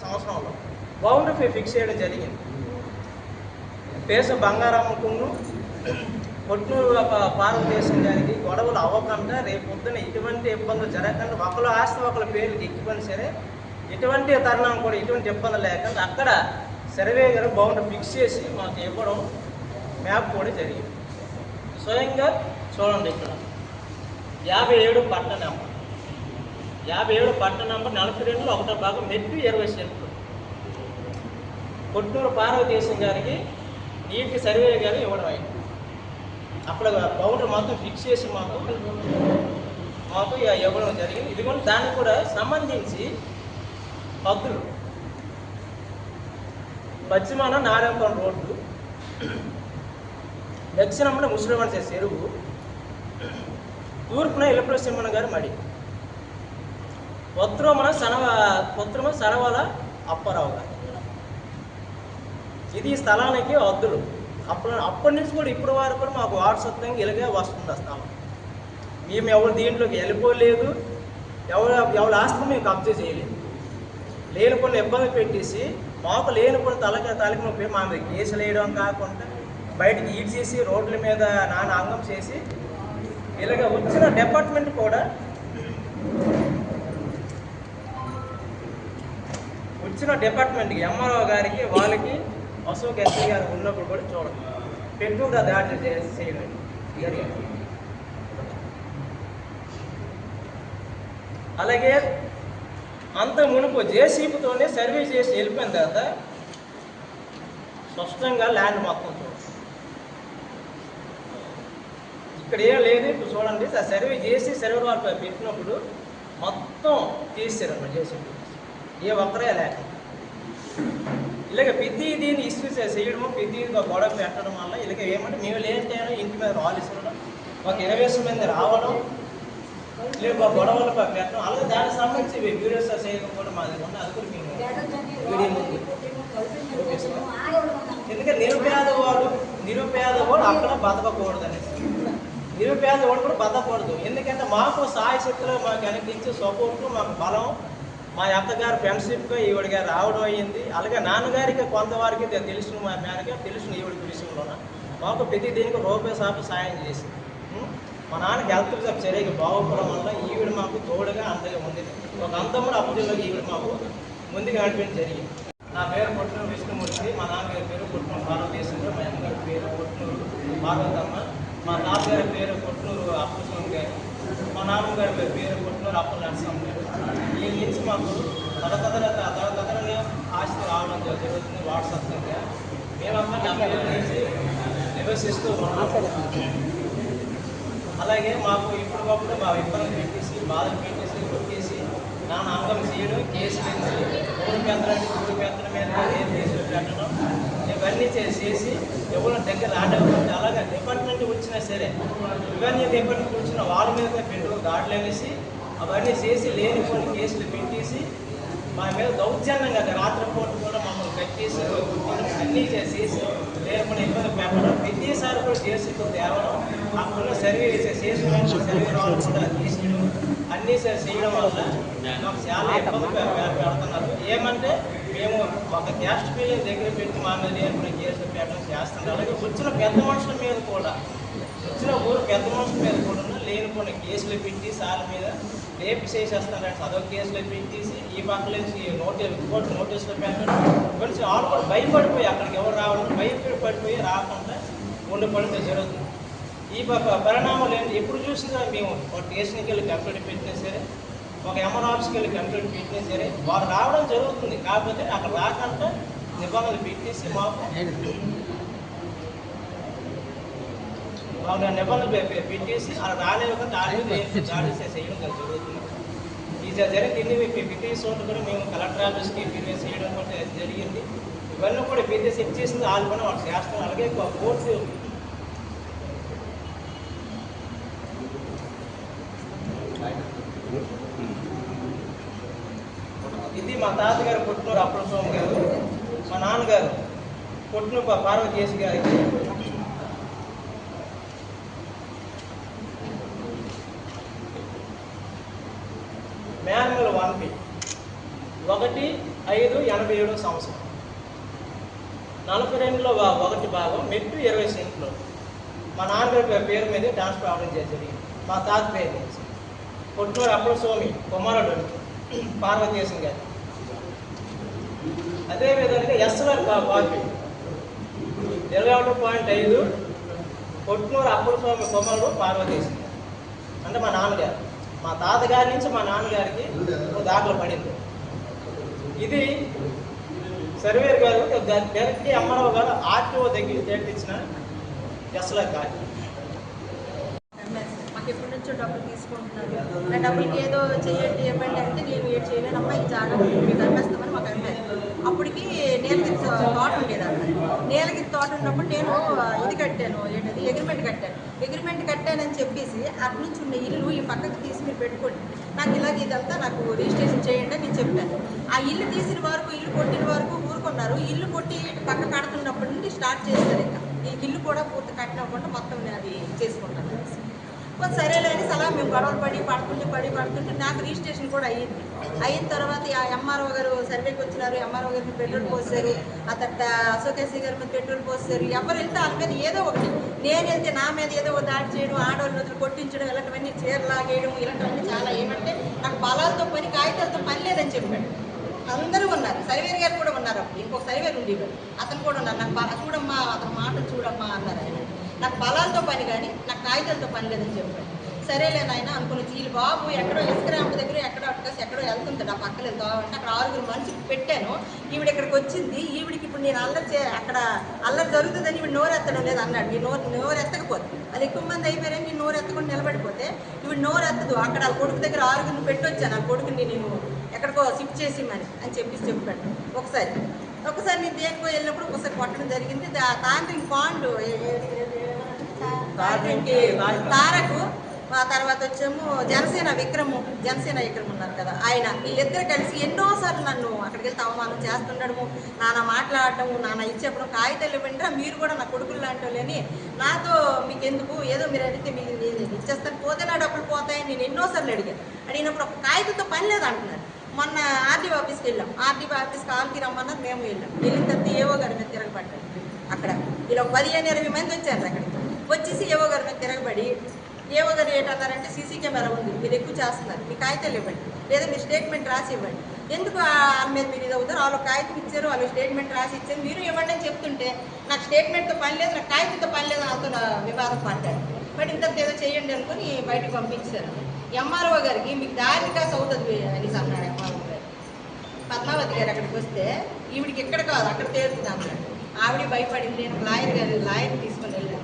సంవత్సరంలో. Boundary fix చేయడం జరిగింది. పేస బంగారమ్మకును కొట్నూరు భారతదేశం గారికి గొడవలు అవ్వకుండా రేపు పొద్దున ఇటువంటి ఇబ్బందులు జరగకుండా ఒకరు ఆస్తి ఒకరి పేర్లు ఎక్కిపోయినా సరే ఎటువంటి తరుణం కూడా ఎటువంటి ఇబ్బంది లేకుండా అక్కడ సర్వే గారు బౌండరీ ఫిక్స్ చేసి మాకు ఇవ్వడం మ్యాప్ కూడా జరిగింది. స్వయంగా చూడండి ఇక్కడ. యాభై ఏడు పట్ట నెంబర్ యాభై ఏడు పట్ట నంబర్ నలభై రెండులో ఒకటో భాగం మెట్టు ఇరవై సెంట్లు. కొట్టూరు పార్వతీశం గారికి నీటి సర్వే గారు ఇవ్వడం అయింది. అక్కడ బౌండరీ మొత్తం ఫిక్స్ చేసి మాకు మాకు ఇవ్వడం జరిగింది. ఇది కూడా దానికి కూడా సంబంధించి పద్దులు పశ్చిమాన నారాయణపురం రోడ్డు దక్షిణంలో చేసే చెరువు తూర్పున ఇలప్రసింహన్ గారు గారి మడి. ఉత్తరమున సనవ ఉత్తరమ సరవల అప్పారావు గారు ఇది స్థలానికి అద్దులు. అప్పుడు అప్పటి నుంచి కూడా ఇప్పటి వరకు కూడా మాకు వారసత్వంగా ఇలాగే వస్తుంది ఆ స్థలం. మేము ఎవరు దీంట్లోకి వెళ్ళిపోలేదు. ఎవరు ఎవరి ఆస్తిని మేము కబ్జా చేయలేదు. లేని కొన్ని ఇబ్బంది పెట్టేసి మాకు లేని కొన్ని తలక తలకి నొప్పి మా మీద కేసులు వేయడం కాకుండా బయటకి ఈడ్ చేసి రోడ్ల మీద నాన్న అంగం చేసి ఇలాగ వచ్చిన డిపార్ట్మెంట్ కూడా ఇచ్చిన డిపార్ట్మెంట్కి ఎంఆర్ఓ గారికి వాళ్ళకి అశోక్ ఎస్ఐ గారు ఉన్నప్పుడు కూడా చూడండి పెట్టుగా దాడి చేసి చేయడం అలాగే అంత మునుపు జేసీబీతోనే సర్వీస్ చేసి వెళ్ళిపోయిన తర్వాత స్పష్టంగా ల్యాండ్ మొత్తం చూడండి ఇక్కడ ఏం లేదు ఇప్పుడు చూడండి ఆ సర్వే చేసి సర్వర్ వారిపై పెట్టినప్పుడు మొత్తం తీసారు అన్నమాట జేసీబీ. ఏ ఒక్కరే లేక. ఇలాగ ప్రతి దీన్ని ఇష్యూ చేయడము ప్రతి గొడవ పెట్టడం వల్ల ఇలాగ ఏమంటే మేము లేదంటే ఇంటి మీద రాళ్ళు ఒక ఇరవై మీద రావడం లేదు ఒక గొడవలు పెట్టడం అలాగే దానికి సంబంధించి వీడియోస్ చేయడం కూడా మా దగ్గర ఉంది. అది కూడా మేము వీడియో ముందు ఎందుకంటే నిరుపేదవాడు నిరుపేదవాడు అక్కడ బతకకూడదు అనేసి. నిరుపేదవాడు కూడా బతకూడదు ఎందుకంటే మాకు సాయ శక్తిలో మాకు అనిపించే సపోర్ట్ మాకు బలం మా అత్తగారు ఫ్రెండ్షిప్గా ఈవిడిగా రావడం అయ్యింది. అలాగే నాన్నగారికి కొంతవారికి తె- తెలిసిన మా మేనగా తెలిసిన ఈవిడికి విషయంలోన? మాకు ప్రతి దీనికి రూపాయి సాపు సాయం చేసి మా నాన్నకి హెల్త్ చర్యకి బాగుపడడం వల్ల ఈవిడ మాకు తోడుగా అంతగా ఉంది. ఒక అంతముడు అప్పుడులో ఈవిడ మాకు ముందుగా నడిపించడం జరిగింది. నా పేరు పుట్టిన విష్ణుమూర్తి. మా నాన్నగారి పేరు పుట్టిన భారతదేశంలో మా అమ్మగారి పేరు పుట్టినూరు పార్వతమ్మ మా తాతగారి పేరు పుట్టినూరు అప్పుస్వామి గారు. మా నాన్నగారి పేరు పేరు పుట్టినూరు అప్పులు నరసింహ ఈ నుంచి మాకు తరతర తరతరనే ఆస్తి రావడం జరుగుతుంది వాట్సాప్ మేమమ్మ డెబ్బై ఏళ్ళ నుంచి నివసిస్తూ అలాగే మాకు ఇప్పటికప్పుడు మా ఇబ్బంది పెట్టేసి బాధలు పెట్టేసి కొట్టేసి నాన్న అంగం చేయడం కేసు పెంచి ఊరు పెద్దలంటే ఊరు పెద్దల మీద ఏం కేసులు పెట్టడం. ఇవన్నీ చేసేసి ఎవరు దగ్గర ఆడకపోతే అలాగే డిపార్ట్మెంట్ వచ్చినా సరే ఇవన్నీ డిపార్ట్మెంట్ కూర్చున్న వాళ్ళ మీద పెట్టు దాడులు అనేసి అవన్నీ చేసి లేని కొన్ని కేసులు పెట్టేసి మా మీద దౌర్జన్యంగా రాత్రిపూట కూడా మమ్మల్ని కట్టేసి అన్నీ చేసేసి లేకుండా ఇబ్బంది పెట్టడం ప్రతిసారి కూడా జేసీతో తేవడం అక్కడ సర్వే చేసి సర్వే వాళ్ళు కూడా తీసేయడం అన్నీ చేయడం వల్ల మాకు చాలా ఇబ్బంది పెడుతున్నారు ఏమంటే మేము ఒక క్యాస్ట్ ఫీల్ దగ్గర పెట్టి మా మీద లేకుండా కేసులు పెట్టడం చేస్తున్నారు అలాగే వచ్చిన పెద్ద మనుషుల మీద కూడా వచ్చిన ఊరు పెద్ద మనుషుల మీద కూడా లేనిపోయిన కేసులు పెట్టి సార్ మీద రేపు చేసేస్తున్నారంటే చదువు కేసులు పెట్టేసి ఈ పక్కల నుంచి నోటీస్ కోర్టు నోటీసులు పెట్టడం. కొంచెం వాళ్ళు కూడా భయపడిపోయి అక్కడికి ఎవరు రావాలని భయపడిపోయి రాకుండా ఉండిపోవడం జరుగుతుంది. ఈ ప- పరిణామాలు ఏంటి? ఎప్పుడు చూసినా మేము ఒక స్టేషన్కి వెళ్ళి కంప్లైంట్ పెట్టినా సరే ఒక ఎంఆర్ ఆఫీస్కి వెళ్ళి కంప్లైంట్ పెట్టినా సరే వాళ్ళు రావడం జరుగుతుంది. కాకపోతే అక్కడ రాకుండా నిబంధనలు పెట్టేసి మాకు వాళ్ళ నిబంధనలు పెట్టేసి అలా దాడి చే- చేయడం జరుగుతుంది. ఈ జ- జరిగిన ఇన్ని పిటిషన్ కూడా మేము కలెక్టర్ ఆఫీస్కి పిటిషన్ చేయడం కూడా జరిగింది. ఇవన్నీ కూడా పిటిషన్ చెక్ చేసింది వాళ్ళు కూడా వాళ్ళు చేస్తున్నారు. అలాగే కోర్టు ఇది మా తాతగారు పుట్టినూరు అప్పుల స్వామి గారు మా నాన్నగారు పుట్టిన పార్వతీయేసు గారికి మాన్యువల్ వన్ బి ఒకటి ఐదు ఎనభై ఏడో సంవత్సరం. నలభై రెండులో ఒకటి భాగం మెట్టు ఇరవై సెంట్లు. మా నాన్నగారి పేరు మీద ట్రాన్స్ఫర్ ప్రాబ్లం చేసేది. మా తాత పేరు మీద. అప్పుల అప్పుడు స్వామి కుమారుడు పార్వతీశం గారు. అదేవిధంగా ఎస్ఎల్ఆర్ కాపీ ఇరవై ఒకటి పాయింట్ ఐదు. కొట్నూరు అప్పుడు స్వామి కుమారుడు పార్వతీశం అంటే మా నాన్నగారు. మా తాతగారి నుంచి మా నాన్నగారికి ఓ దాఖలు పడింది. ఇది సర్వేర్ గారు డైరెక్ట్లీ అమ్మారావు గారు ఆర్టీఓ దగ్గర చేర్పించిన ఎస్ఎల్ఆర్ కాపీ ఎప్పటి నుంచో డబ్బులు తీసుకుంటున్నారు. నా డబ్బులకి ఏదో చేయండి ఇవ్వండి అంటే నేను ఏం చేయలేనమ్మా ఈ జాగా మీకు అమ్మేస్తామని మాకు అమ్మారు అప్పటికి నీలగిరి తోట ఉండేది అక్కడ నీలగిరి తోట ఉన్నప్పుడు నేను ఇది కట్టాను ఏంటది? అగ్రిమెంట్ కట్టాను. అగ్రిమెంట్ కట్టానని చెప్పేసి అటు నుంచి ఉన్న ఇల్లు ఈ పక్కకు తీసి మీరు పెట్టుకోండి. నాకు ఇలాగ ఇదంతా నాకు రిజిస్ట్రేషన్ చేయండి అని నేను చెప్పాను. ఆ ఇల్లు తీసిన వరకు ఇల్లు కొట్టిన వరకు ఊరుకున్నారు. ఇల్లు కొట్టి పక్క కడుతున్నప్పటి నుండి స్టార్ట్ చేస్తారు ఇంకా. ఈ ఇల్లు కూడా పూర్తి కట్టినప్పుడు మొత్తం నేను అది చేసుకుంటాను. కొంచెం సరేలే అని సలహా మేము గొడవలు పడి పడుకుంటూ పడి పడుతుంటే నాకు రిజిస్ట్రేషన్ కూడా అయ్యింది. అయిన తర్వాత ఆ ఎంఆర్ఓ గారు సర్వేకి వచ్చినారు ఎంఆర్ఓ గారిని పెట్రోల్ పోసారు ఆ తర్వాత అశోకేశ్వరి గారి మీద పెట్రోల్ పోసారు. ఎవరు వెళ్తే వాళ్ళ మీద ఏదో ఒకటి నేను వెళ్తే నా మీద ఏదో ఒక దాడి చేయడం ఆడవాళ్ళు వదిలి కొట్టించడం ఇలాంటివన్నీ చీరలాగేయడం ఇలాంటివన్నీ చాలా ఏమంటే నాకు బలాలతో పని కాగితాలతో పని లేదని చెప్పాడు. అందరూ ఉన్నారు సర్వేర్ గారు కూడా ఉన్నారు ఇంకొక సర్వేర్ ఉండేవాడు. అతను కూడా ఉన్నారు. నాకు చూడమ్మా అతని మాట చూడమ్మా అన్నారు ఆయన. నాకు బలాలతో పని కానీ నాకు కాగితాలతో పని లేదని చెప్పాడు. సరేలే నాయన అనుకుని వీళ్ళు బాబు ఎక్కడో ఇసుకరాంప దగ్గర ఎక్కడో అట్టుకాసి ఎక్కడో వెళ్తుంటాడు ఆ పక్కలు వెళ్తామంటే అక్కడ ఆరుగురు మనుషులు పెట్టాను. ఈవిడ ఇక్కడికి వచ్చింది. ఈవిడికి ఇప్పుడు నేను అల్లరి చే అక్కడ అల్లరి జరుగుతుందని ఈవిడ నోరెత్తడం లేదు అన్నాడు. నీ నోరు నోరు ఎత్తకపోతే అది ఎక్కువ మంది అయిపోయారని నేను నోరు ఎత్తకుండా నిలబడిపోతే ఈవిడ నోరు ఎత్తదు అక్కడ వాళ్ళ కొడుకు దగ్గర ఆరుగురిని పెట్టొచ్చాను. ఆ కొడుకుని నేను ఎక్కడికో షిఫ్ట్ చేసి మరి అని చెప్పేసి చెప్పాడు ఒకసారి ఒకసారి నేను దేనికో వెళ్ళినప్పుడు ఒకసారి కొట్టడం జరిగింది. తాండ్రింగ్ పాండు తారకు ఆ తర్వాత వచ్చేమో జనసేన విక్రము జనసేన విక్రమ్ ఉన్నారు కదా ఆయన వీళ్ళిద్దరు కలిసి ఎన్నోసార్లు నన్ను అక్కడికి వెళ్తే అవమానం చేస్తుండడము నాన్న మాట్లాడటము నాన్న ఇచ్చేప్పుడు కాగితాలు ఇవ్వండి మీరు కూడా నా కొడుకులు లాంటి వాళ్ళని. నాతో మీకు ఎందుకు ఏదో మీరు అడిగితే నేను ఇచ్చేస్తాను. పోతే నా డబ్బులు పోతాయని నేను ఎన్నోసార్లు అడిగాను. అడిగినప్పుడు ఒక కాగితంతో పని లేదు అంటున్నారు మొన్న ఆర్డీఓ ఆఫీస్కి వెళ్ళాం. ఆర్డీఓ ఆఫీస్ కాల్కి రమ్మన్నది మేము వెళ్ళాం. వెళ్ళిన తర్వాత ఏవో గారి మీద తిరగబడ్డాడు అక్కడ ఇలా పదిహేను ఇరవై మంది వచ్చారు అక్కడికి వచ్చేసి ఏవో గారి మీద తిరగబడి ఏవో గారు ఏంటన్నారంటే సీసీ కెమెరా ఉంది మీరు ఎక్కువ చేస్తున్నారు మీ కాగితాలు ఇవ్వండి లేదా మీ స్టేట్మెంట్ రాసి ఇవ్వండి. ఎందుకు వాళ్ళ మీద మీరు ఇది అవుతారు? వాళ్ళు కాగితం ఇచ్చారు వాళ్ళు స్టేట్మెంట్ రాసి ఇచ్చారు. మీరు ఇవ్వండి అని చెప్తుంటే నాకు స్టేట్మెంట్తో పని లేదు నాకు కాగితంతో పని లేదు నాతో నా వివాదం పడ్డాడు బట్ ఇంత ఏదో చేయండి అనుకుని బయటకు పంపించారు. ఎంఆర్ఓ గారికి మీకు దారికా కాసి అవుతుంది అనేసి అన్నాడు ఎంఆర్ఓ గారు. పద్మావతి గారు అక్కడికి వస్తే ఈవిడికి ఎక్కడ కాదు అక్కడ తేరుతుంది అన్నాడు. ఆవిడ భయపడింది నేను లాయర్ గారు